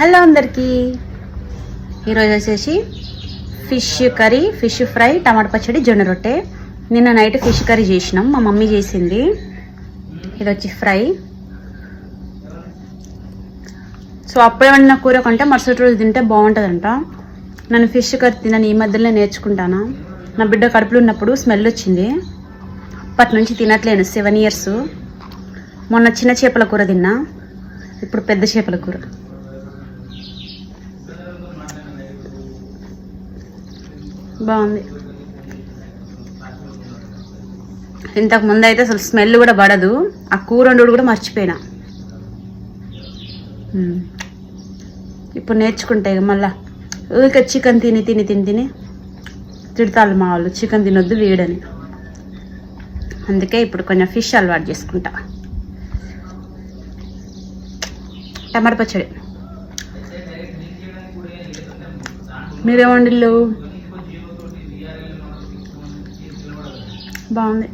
Hello అందరికీ. ఈరోజు వచ్చేసి fish curry fish fry tomato పచ్చడి జొన్న రొట్టె. నిన్న నైట్ ఫిష్ కర్రీ చేసినాం మా మమ్మీ చేసింది. ఇది వచ్చి ఫ్రై. సో అప్పుడే వండిన కూర కంటే మరుసటి రోజు తింటే బాగుంటుందంట. నన్ను ఫిష్ కర్రీ తినని ఈ మధ్యలో నేర్చుకుంటాను? నా బిడ్డ కడుపులో ఉన్నప్పుడు స్మెల్ వచ్చింది. అప్పటి నుంచి తినట్లేను సెవెన్ ఇయర్స్. మొన్న చిన్న చేపల కూర తిన్నా ఇప్పుడు పెద్ద చేపల కూర. బాగుంది. ఇంతకు ముందు అయితే అసలు స్మెల్ కూడా పడదు. ఆ కూర వండుడు కూడా మర్చిపోయినా. ఇప్పుడు నేర్చుకుంటే ఇక మళ్ళా. ఊరికే చికెన్ తిని తిని తిని తిని తిడతారు మా వాళ్ళు. చికెన్ తినొద్దు వేడని. అందుకే ఇప్పుడు కొంచెం ఫిష్ అలవాటు చేసుకుంటా. టమాటా పచ్చడి. మీరేమండిల్లు బాగుంది.